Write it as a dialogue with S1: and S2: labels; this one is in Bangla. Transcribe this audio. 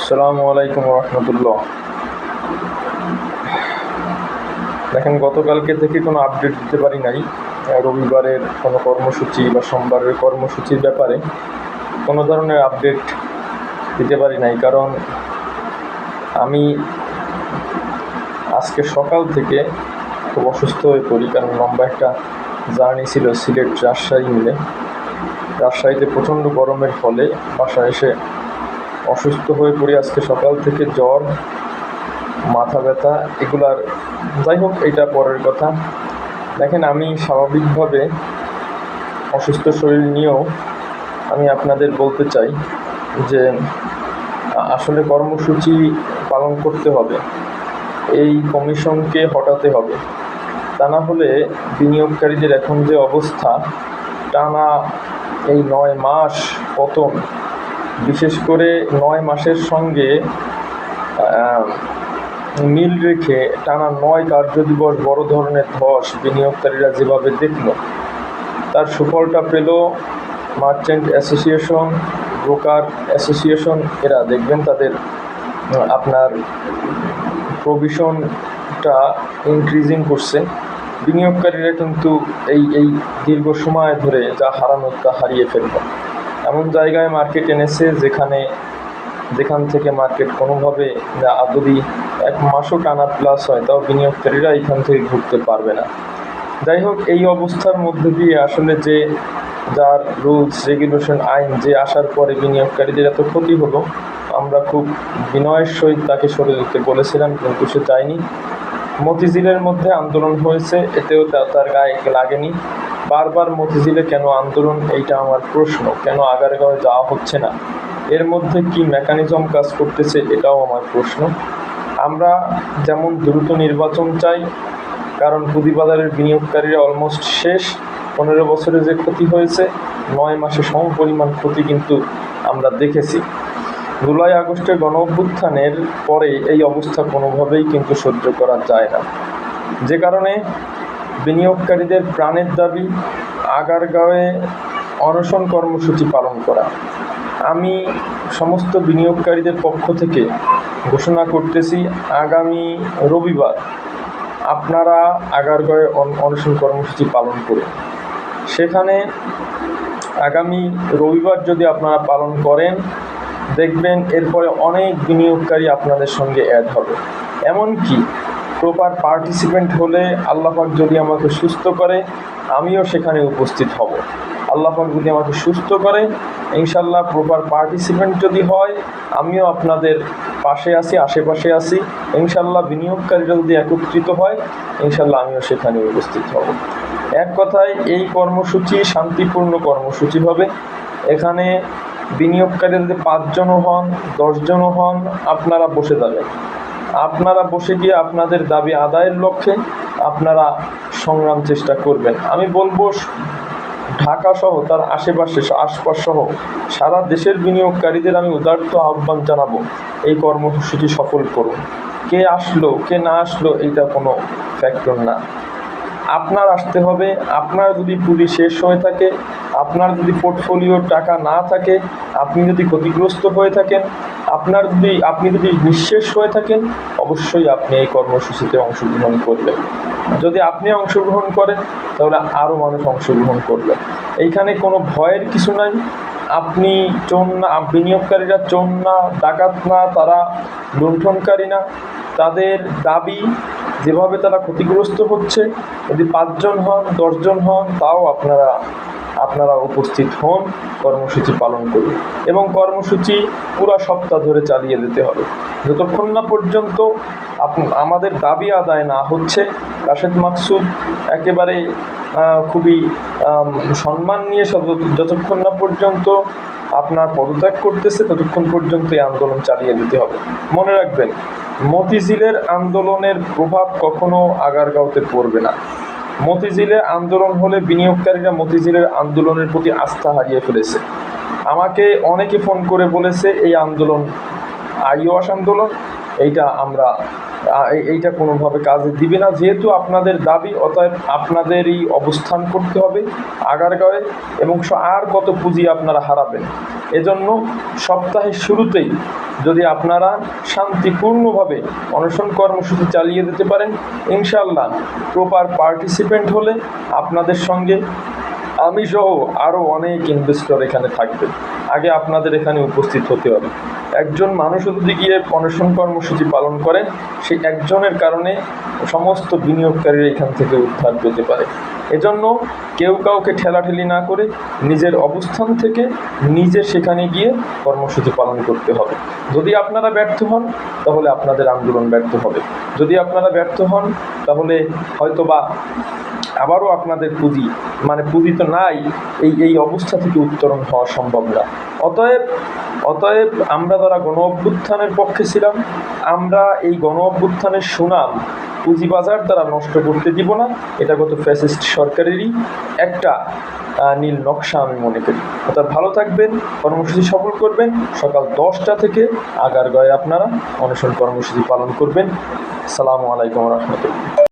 S1: আসসালামু আলাইকুম রহমতুল্লাহ দেখেন, গতকালকে থেকে কোনো আপডেট দিতে পারি নাই। রবিবারের কোনো কর্মসূচি বা সোমবারের কর্মসূচির ব্যাপারে কোনো ধরনের আপডেট দিতে পারি নাই। কারণ আমি আজকে সকাল থেকে খুব অসুস্থ হয়ে পড়ি, কারণ লম্বা একটা জার্নি ছিল সিলেট রাজশাহী মিলে। রাজশাহীতে প্রচণ্ড গরমের ফলে বাসায় এসে অসুস্থ হয়ে পড়ি আজকে সকাল থেকে জ্বর, মাথা ব্যথা, এগুলার যাই হোক এটা পরের কথা। দেখেন, আমি স্বাভাবিকভাবে অসুস্থ শরীর নিয়েও আমি আপনাদের বলতে চাই যে, আসলে কর্মসূচি পালন করতে হবে। এই কমিশনকে হটাতে হবে। তা না হলে বিনিয়োগকারীদের এখন যে অবস্থা, টানা এই নয় মাস পতন বিশেষ করে নয় মাসের সঙ্গে মিল রেখে টানা নয় কার্যদিবস বড় ধরনের ধস বিনিয়োগকারীরা যেভাবে দেখল, তার সুফলটা পেল মার্চেন্ট অ্যাসোসিয়েশন, ব্রোকার অ্যাসোসিয়েশন, এরা দেখবেন তাদের আপনার প্রভিশনটা ইনক্রিজিং করছে। বিনিয়োগকারীরা কিন্তু এই এই দীর্ঘ সময় ধরে যা হারানোর তা হারিয়ে ফেলল। এমন জায়গায় মার্কেট এনেছে যেখানে, যেখান থেকে মার্কেট কোনোভাবে যদি এক মাসও টানা প্লাস হয়, তাও বিনিয়োগকারীরা এখান থেকে ঘুরতে পারবে না। যাই হোক এই অবস্থার মধ্যে দিয়ে আসলে যে যার রুলস রেগুলেশন আইন যে আসার পরে বিনিয়োগকারীদের এত ক্ষতি হলো, আমরা খুব বিনয়ের সহিত তাকে সরে যেতে বলেছিলাম, কিন্তু সে চায়নি মতিঝিলের মধ্যে আন্দোলন হয়েছে, এতেও তার গায়ে লাগেনি। বারবার মতিঝিলে কেন আন্দোলন? এইটা আমার প্রশ্ন। কেন আগারগাঁও যাওয়া হচ্ছে না? এর মধ্যে কি মেকানিজম কাজ করতেছে এটাও আমার প্রশ্ন। আমরা যেমন দ্রুত নির্বাচন চাই, কারণ পুঁজিবাজারের বিনিয়োগকারীরা অলমোস্ট শেষ। পনেরো বছরে যে ক্ষতি হয়েছে, নয় মাসে সম পরিমাণ ক্ষতি কিন্তু আমরা দেখেছি। জুলাই, আগস্টের গণ অভ্যুত্থানের পরে এই অবস্থা কোনোভাবেই কিন্তু সহ্য করা যায় না। যে কারণে বিনিয়োগকারীদের প্রাণের দাবি, আগারগাঁওয়ে অনশন কর্মসূচি পালন করা। আমি সমস্ত বিনিয়োগকারীদের পক্ষ থেকে ঘোষণা করতেছি, আগামী রবিবার আপনারা আগারগাঁওয়ে অন- অনশন কর্মসূচি পালন করুন। সেখানে আগামী রবিবার যদি আপনারা পালন করেন, দেখবেন এরপরে অনেক বিনিয়োগকারী আপনাদের সঙ্গে অ্যাড হবে। এমনকি প্রপার পার্টিসিপেন্ট হলে আল্লাপাক যদি আমাকে সুস্থ করে, আমিও সেখানে উপস্থিত হব। আল্লাপাক যদি আমাকে সুস্থ করে ইনশাল্লাহ প্রপার পার্টিসিপেন্ট যদি হয়, আমিও আপনাদের পাশে আছি, আশেপাশে আছি। ইনশাল্লাহ বিনিয়োগকারীরা যদি একত্রিত হয় ইনশাল্লাহ আমিও সেখানে উপস্থিত হব। এক কথায়, এই কর্মসূচি শান্তিপূর্ণ কর্মসূচি হবে। এখানে বিনিয়োগকারী যদি পাঁচজনও হন, দশজনও হন, আপনারা বসে যাবেন। আপনারা বসে গিয়ে আপনাদের দাবি আদায়ের লক্ষ্যে আপনারা সংগ্রাম চেষ্টা করবেন। আমি বলব, ঢাকা সহ তার আশেপাশে আশপাশ সহ সারা দেশের বিনিয়োগকারীদের আমি উদার্ত আহ্বান জানাব, এই কর্মসূচি সফল করুন। কে আসলো, কে না আসলো, এইটা কোনো ফ্যাক্টর না। আপনার আসতে হবে, আপনার যদি পুঁজি শেষ হয়ে থাকে, আপনার যদি পোর্টফোলিওর টাকা না থাকে, আপনি যদি ক্ষতিগ্রস্ত হয়ে থাকেন আপনার যদি, আপনি যদি নিঃশেষ হয়ে থাকেন, অবশ্যই আপনি এই কর্মসূচিতে অংশগ্রহণ করবেন। যদি আপনি অংশগ্রহণ করেন, তাহলে আরও মানুষ অংশগ্রহণ করবে। এইখানে কোনো ভয়ের কিছু নাই। আপনি চোন না, বিনিয়োগকারীরা চোন না, ডাকাত না, তারা লুণ্ঠনকারী না। তাদের দাবি যেভাবে তারা ক্ষতিগ্রস্ত হচ্ছে, যদি পাঁচজন হন, দশজন হন, তাও আপনারা আপনারা উপস্থিত হন, কর্মসূচি পালন করুন এবং কর্মসূচি পুরো সপ্তাহ ধরে চালিয়ে যেতে হবে। যতক্ষণ না পর্যন্ত আমাদের দাবি আদায় না হচ্ছে, রাশেদ মাকসুদ একেবারে খুবই সম্মান নিয়ে যতক্ষণ না পর্যন্ত আপনার পদত্যাগ করতেছে, ততক্ষণ পর্যন্ত এই আন্দোলন চালিয়ে যেতে হবে। মনে রাখবেন, মতিঝিলের আন্দোলনের প্রভাব কখনো আগারগাঁওতে পড়বে না। মতিঝিলে আন্দোলন হলে বিনিয়োগকারীরা মতিঝিলের আন্দোলনের প্রতি আস্থা হারিয়ে ফেলেছে। আমাকে অনেকে ফোন করে বলেছে, এই আন্দোলন, আইওয়াস আন্দোলন এইটা আমরা এই- এইটা কোনোভাবে কাজে দিবে না। যেহেতু আপনাদের দাবি, অতএব আপনাদেরই অবস্থান করতে হবে আগারগাঁয়ে এবং আর কত পুঁজি আপনারা হারাবেন। এজন্য সপ্তাহের শুরুতেই যদি আপনারা শান্তিপূর্ণভাবে অনশন কর্মসূচি চালিয়ে যেতে পারেন ইনশাল্লাহ প্রপার পার্টিসিপেন্ট হলে আপনাদের সঙ্গে আমি সহ আরও অনেক ইনভেস্টর এখানে থাকবে। আগে আপনাদের এখানে উপস্থিত হতে হবে। একজন মানুষও যদি গিয়ে অনশন কর্মসূচি পালন করেন সেই একজনের কারণে সমস্ত বিনিয়োগকারীরা এখান থেকে উদ্ধার পেতে পারে। এজন্য কেউ কাউকে ঠেলাঠেলি না করে নিজের অবস্থান থেকে নিজে সেখানে গিয়ে কর্মসূচি পালন করতে হবে। যদি আপনারা ব্যর্থ হন, তাহলে আপনাদের আন্দোলন ব্যর্থ হবে। যদি আপনারা ব্যর্থ হন, তাহলে হয়তোবা আবারও আপনাদের পুঁজি মানে পুঁজি তো নাই, এই এই অবস্থা থেকে উত্তরণ হওয়া সম্ভব না। অতএব অতএব আমরা যারা গণ অভ্যুত্থানের পক্ষে ছিলাম, আমরা এই গণ অভ্যুত্থানের সুনাম পুঁজিবাজার দ্বারা নষ্ট করতে দিব না। এটা গত ফ্যাসিস্ট সরকারেরই একটা নীল নকশা আমি মনে করি। অর্থাৎ ভালো থাকবেন, কর্মসূচি সফল করবেন, সকাল দশটা থেকে আগারগাঁয়ে আপনারা অনশন কর্মসূচি পালন করবেন। সালামু আলাইকুম রহমতুল্লাহ।